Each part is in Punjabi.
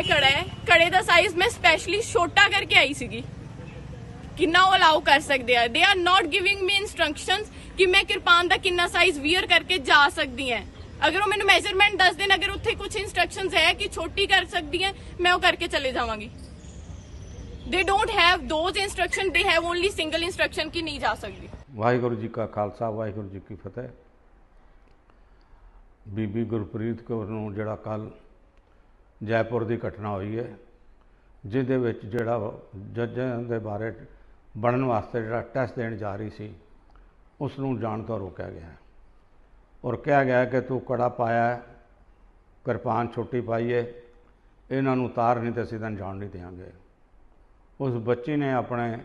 ਇਹ ਕੜਾ ਹੈ। ਕੜੇ ਦਾ ਸਾਈਜ਼ ਮੈਂ ਸਪੈਸ਼ਲੀ ਛੋਟਾ ਕਰਕੇ ਆਈ ਸੀਗੀ। ਕਿੰਨਾ ਉਹ ਅਲਾਉ ਕਰ ਸਕਦੇ ਆ। They are not giving me instructions ਕਿ ਮੈਂ ਕਿਰਪਾਨ ਦਾ ਕਿੰਨਾ ਸਾਈਜ਼ ਵੀਅਰ ਕਰਕੇ ਜਾ ਸਕਦੀ ਹਾਂ। ਅਗਰ ਉਹ ਮੈਨੂੰ ਮੈਜ਼ਰਮੈਂਟ ਦੱਸ ਦੇਣ, ਅਗਰ ਉੱਥੇ ਕੁਝ ਇਨਸਟਰਕਸ਼ਨਸ ਹੈ ਕਿ ਛੋਟੀ ਕਰ ਸਕਦੀ ਹੈ, ਮੈਂ ਉਹ ਕਰਕੇ ਚਲੇ ਜਾਵਾਂਗੀ। They don't have those instruction they have only single instruction ਕਿ ਨਹੀਂ ਜਾ ਸਕਦੀ। ਵਾਹਿਗੁਰੂ ਜੀ ਕਾ ਖਾਲਸਾ, ਵਾਹਿਗੁਰੂ ਜੀ ਕੀ ਫਤਿਹ। ਬੀਬੀ ਗੁਰਪ੍ਰੀਤ ਕੌਰ ਨੂੰ ਜਿਹੜਾ ਕੱਲ ਜੈਪੁਰ ਦੀ ਘਟਨਾ ਹੋਈ ਹੈ, ਜਿਹਦੇ ਵਿੱਚ ਜਿਹੜਾ ਜੱਜਾਂ ਦੇ ਬਾਰੇ ਬਣਨ ਵਾਸਤੇ ਜਿਹੜਾ ਟੈਸਟ ਦੇਣ ਜਾ ਰਹੀ ਸੀ ਉਸ ਨੂੰ ਜਾਣ ਤੋਂ ਰੋਕਿਆ ਗਿਆ ਔਰ ਕਿਹਾ ਗਿਆ ਕਿ ਤੂੰ ਕੜਾ ਪਾਇਆ ਕਿਰਪਾਨ ਛੋਟੀ ਪਾਈ ਹੈ, ਇਹਨਾਂ ਨੂੰ ਉਤਾਰ ਨਹੀਂ ਤੇ ਅਸੀਂ ਤੈਨੂੰ ਜਾਣ ਨਹੀਂ ਦੇਵਾਂਗੇ ਉਸ ਬੱਚੀ ਨੇ ਆਪਣੇ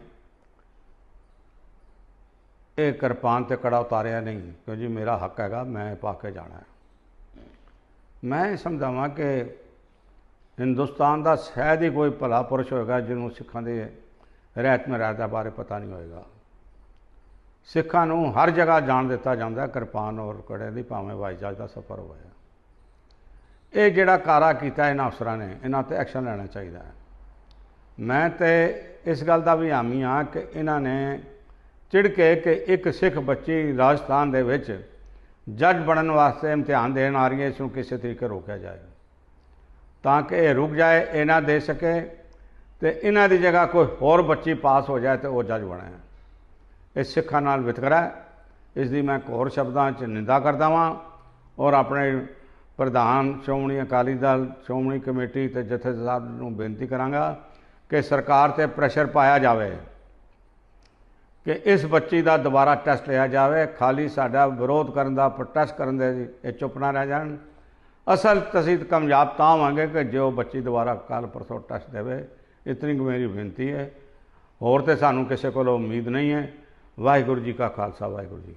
ਇਹ ਕਿਰਪਾਨ ਤੇ ਕੜਾ ਉਤਾਰਿਆ ਨਹੀਂ ਕਿਉਂ ਜੀ ਮੇਰਾ ਹੱਕ ਹੈਗਾ, ਮੈਂ ਪਾ ਕੇ ਜਾਣਾ ਮੈਂ ਇਹ ਸਮਝਾਵਾਂ ਕਿ ਹਿੰਦੁਸਤਾਨ ਦਾ ਸ਼ਾਇਦ ਹੀ ਕੋਈ ਭਲਾ ਪੁਰਸ਼ ਹੋਏਗਾ ਜਿਹਨੂੰ ਸਿੱਖਾਂ ਦੇ ਰਹਿਤ ਮਰਿਆਦਾ ਬਾਰੇ ਪਤਾ ਨਹੀਂ ਹੋਏਗਾ। ਸਿੱਖਾਂ ਨੂੰ ਹਰ ਜਗ੍ਹਾ ਜਾਣ ਦਿੱਤਾ ਜਾਂਦਾ ਕਿਰਪਾਨ ਔਰ ਕੜੇ ਦੀ ਭਾਵੇਂ ਹਵਾਈ ਜਹਾਜ਼ ਦਾ ਸਫ਼ਰ ਹੋਇਆ ਇਹ ਜਿਹੜਾ ਕਾਰਾ ਕੀਤਾ ਇਹਨਾਂ ਅਫਸਰਾਂ ਨੇ, ਇਹਨਾਂ ਤੇ ਐਕਸ਼ਨ ਲੈਣਾ ਚਾਹੀਦਾ ਹੈ। ਮੈਂ ਤੇ ਇਸ ਗੱਲ ਦਾ ਵੀ ਹਾਮੀ ਹਾਂ ਕਿ ਇਹਨਾਂ ਨੇ ਚਿੜ ਕੇ ਕਿ ਇੱਕ ਸਿੱਖ ਬੱਚੀ ਰਾਜਸਥਾਨ ਦੇ ਵਿੱਚ ਜੱਜ ਬਣਨ ਵਾਸਤੇ ਇਮਤਿਹਾਨ ਦੇਣ ਆ ਰਹੀ ਹੈ, ਇਸ ਨੂੰ ਕਿਸੇ ਤਰੀਕੇ ਰੋਕਿਆ ਜਾਏ। ਤਾਂ ਕਿ ਇਹ ਰੁਕ ਜਾਏ ਇਹ ਨਾ ਦੇ ਸਕੇ ਤੇ ਇਹਨਾਂ ਦੀ ਜਗ੍ਹਾ ਕੋਈ ਹੋਰ ਬੱਚੀ ਪਾਸ ਹੋ ਜਾਏ ਤੇ ਉਹ ਜੱਜ ਬਣੇ। ਇਹ ਸਿੱਖਾਂ ਨਾਲ ਵਿਤਕਰਾ ਹੈ। ਇਸ ਦੀ ਮੈਂ ਹੋਰ ਸ਼ਬਦਾਂ 'ਚ ਨਿੰਦਾ ਕਰਦਾ ਵਾਂ ਔਰ ਆਪਣੇ ਪ੍ਰਧਾਨ ਸ਼੍ਰੋਮਣੀ ਅਕਾਲੀ ਦਲ, ਸ਼੍ਰੋਮਣੀ ਕਮੇਟੀ ਤੇ ਜਥੇਦਾਰ ਨੂੰ ਬੇਨਤੀ ਕਰਾਂਗਾ ਕਿ ਸਰਕਾਰ ਤੇ ਪ੍ਰੈਸ਼ਰ ਪਾਇਆ ਜਾਵੇ ਕਿ ਇਸ ਬੱਚੀ ਦਾ ਦੁਬਾਰਾ ਟੈਸਟ ਲਿਆ ਜਾਵੇ। ਖਾਲੀ ਸਾਡਾ ਵਿਰੋਧ ਕਰਨ ਦਾ, ਪ੍ਰੋਟੈਸਟ ਕਰਨ ਦੇ ਇਹ ਚੁੱਪ ਨਾ ਰਹਿ ਜਾਣ। ਅਸਲ ਤਸੀਂ ਕਾਮਯਾਬ ਤਾਂ ਹੋਵਾਂਗੇ ਕਿ ਜੇ ਉਹ ਬੱਚੀ ਦੁਬਾਰਾ ਕੱਲ ਪਰਸੋਂ ਟੈਸਟ ਦੇਵੇ, ਇਤਨੀ ਕੁ ਮੇਰੀ ਬੇਨਤੀ ਹੈ। ਹੋਰ ਤੇ ਸਾਨੂੰ ਕਿਸੇ ਕੋਲੋਂ ਉਮੀਦ ਨਹੀਂ ਹੈ। ਵਾਹਿਗੁਰੂ ਜੀ ਕਾ ਖਾਲਸਾ, ਵਾਹਿਗੁਰੂ ਜੀ